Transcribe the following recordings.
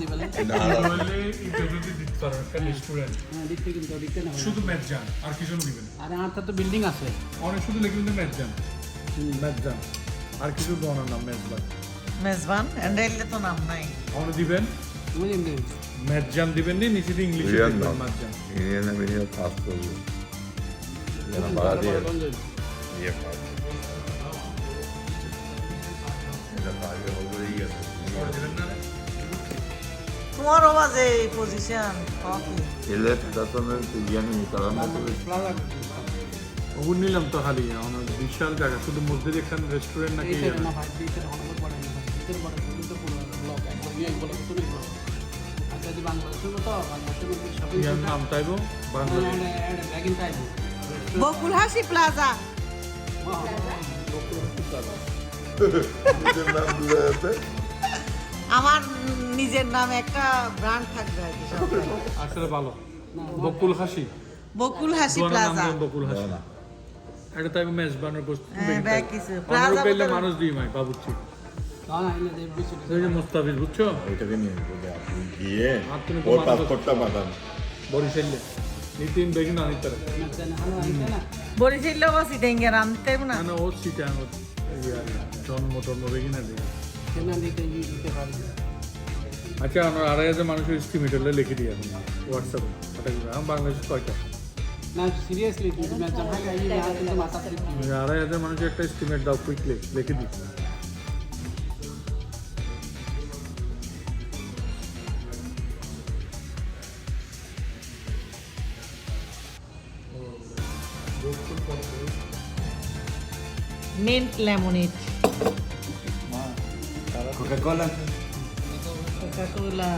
Di bale. তাহলে এটা যদি দিতে পারো একটা রেস্টুরেন্ট Dikit কিন্তু dikit না. শুধু ম্যাচ যান আর কিছু দিবেন। আর আমার তো বিল্ডিং আছে। অনেক শুধু লিখবেন ম্যাচ যান ম্যাচ যান আর কিছু নাম লাগ মেজবান এন্ডাইলে তো নাম নাই। অনেক দিবেন। তুমি এমনি ম্যাচ যান দিবেন নি নিচে ইংলিশে বিরিয়ানি লিখবেন দাও ম্যাচ যান বিরিয়ানি বিরিয়ানি কাজ করব যেন ভাড়া দিয়ে ইয়ে কাজ এটা কাজে হবেই আছে তোমার বাজে এই পজিশন এলে না ওগুন নিলাম তো খালি আমার বিশাল জায়গা শুধু মধ্যে যে রেস্টুরেন্ট নাকি বলে ইয়ার নাম চাইব বকুল হাসি প্লাজা। আমার নিজের নামে একটা ব্র্যান্ড থাকবে আর কি আসলে ভালো। বকুল হাসি। বকুল হাসি প্লাজা। বকুল হাসি। এটা তাই ম্যাচ বানানোর বস্তু হ্যাঁ। প্লাজা প্লাজা পেলে মানুষ দিই মাই বাবুচ্ছি মুস্তাফিজ বুঝছ? ওইটাকে নিয়ে গিয়ে আর তুমি তো ওর পাসপোর্টটা পাঠান। বরিশালে। নিতিন বেগিন আনিত তারা না হানো আইতে না বরিশাল বাসি ডেঙ্গে রানতে না না ও সিটে জন্ম টন্ম বেগিন আনি আচ্ছা আমরা আড়াই হাজার মানুষের এস্টিমেট হলে লিখে দিই এখন হোয়াটসঅ্যাপে ওটা কি বাংলাদেশ কয়টা? আড়াই হাজার মানুষের একটা এস্টিমেট দাও কুইকলি লিখে দিই। Mint lemonade Coca Cola Coca Cola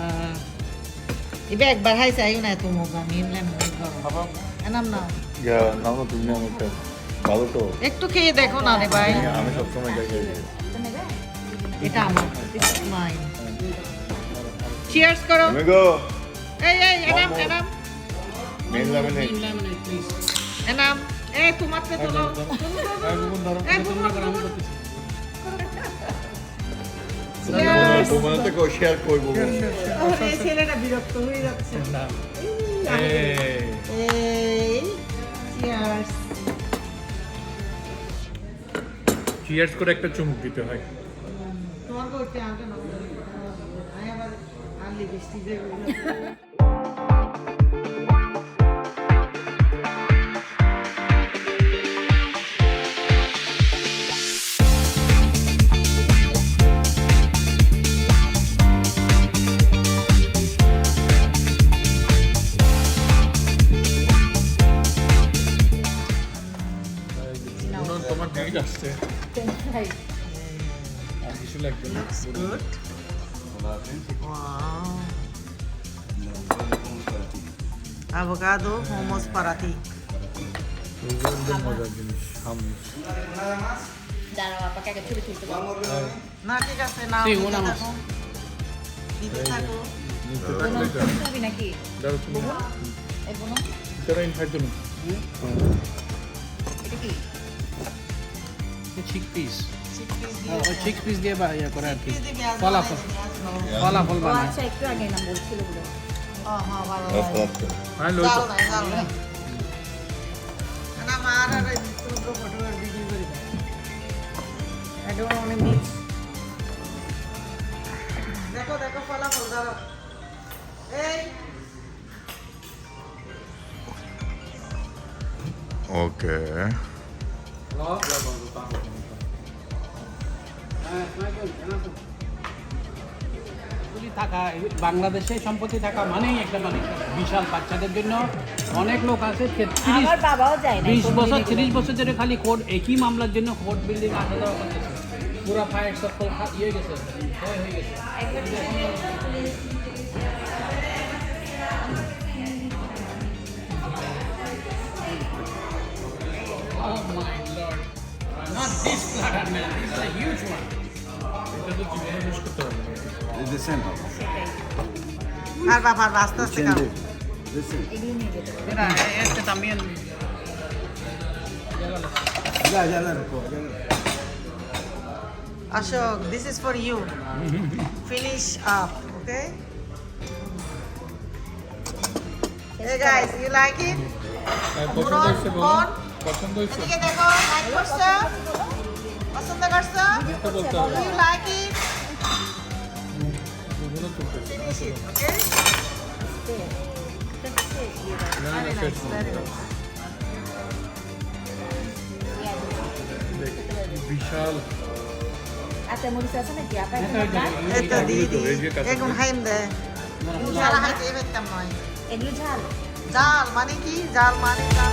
ইবে একবার হাইছে আইও না তুমি মিন্ট লেমনেড করো এনাম না ইয়া নাও না তুমি আমাকে ভালো তো একটু খেয়ে দেখো না রে ভাই আমি- আমি সবসময় দেখে এটা আমার মাই চিয়ার্স করো তুমি গো এই এই এনাম এনাম মেন লাগানে লেমনেড প্লিজ এনাম এই তোমার তো তোলো এই গুগুন। Cheers! তোমার তো কেউ শেয়ার করব এই ছেলেটা বিরক্ত হয়ে যাচ্ছে। না। এই, এই এই। চিয়ার্স চিয়ার্স করে একটা চুমুক দিতে হয়। তোমার করতে আমাকে না। আমি আবার কিছু লাগবে না গুড মজার জিনিস হামুস দাঁড়াও আপাকে আগে ছবি তুলতে না ঠিক আছে না দিতে. থাকো। এটা নাকি দাও তুমি এই বোনো তোরা ইনভাইট দিন এটা কি Chickpeas দিয়ে ওই চিক পিস দিয়ে বা ইয়ে করে আর কি chickpeas দিয়ে পেঁয়াজ ফলাফল বানাই, পেঁয়াজ বানাই। ফলাফল ও বানায় আচ্ছা একটু আগে না বলছিল বলে ও, হ্যাঁ, ভালো, আচ্ছা ভালো। আচ্ছা হ্যাঁ লই জাল নাই, জাল নাই। না, মার আর ওই সমুদ্র ফটো আর ভিডিও করে দাও। I don't want to mix. দেখো দেখো ফলাফল ধরো এই ওকে এগুলি থাকা বাংলাদেশে সম্পত্তি থাকা মানেই একটা মানে বিশাল বাচ্চাদের জন্য। অনেক লোক আছে তিরিশ আমার বাবাও যায় না বিশ বছর তিরিশ বছর ধরে খালি কোর্ট একই মামলার জন্য কোর্ট বিল্ডিং আসা যাওয়া করতেছে। পুরো ফায়ার সকল ইয়ে গেছে হয়ে গেছে। Oh my lord. Not this platter, man. This is a huge one. পারব Mira, este también. Ashok, this is for you. Finish up, okay? Hey guys, you like it? বলো বোন। পছন্দ হয়েছে? এদিকে দেখো, like করছ? পছন্দ করছ? very nice. দেখ, বিশাল। আচ্ছা মরিচ আছে নাকি? আপনার? এটা দিয়ে হাইতে নয়। এগুলো ঝাল। জাল মানে কি? জাল মানে জাল।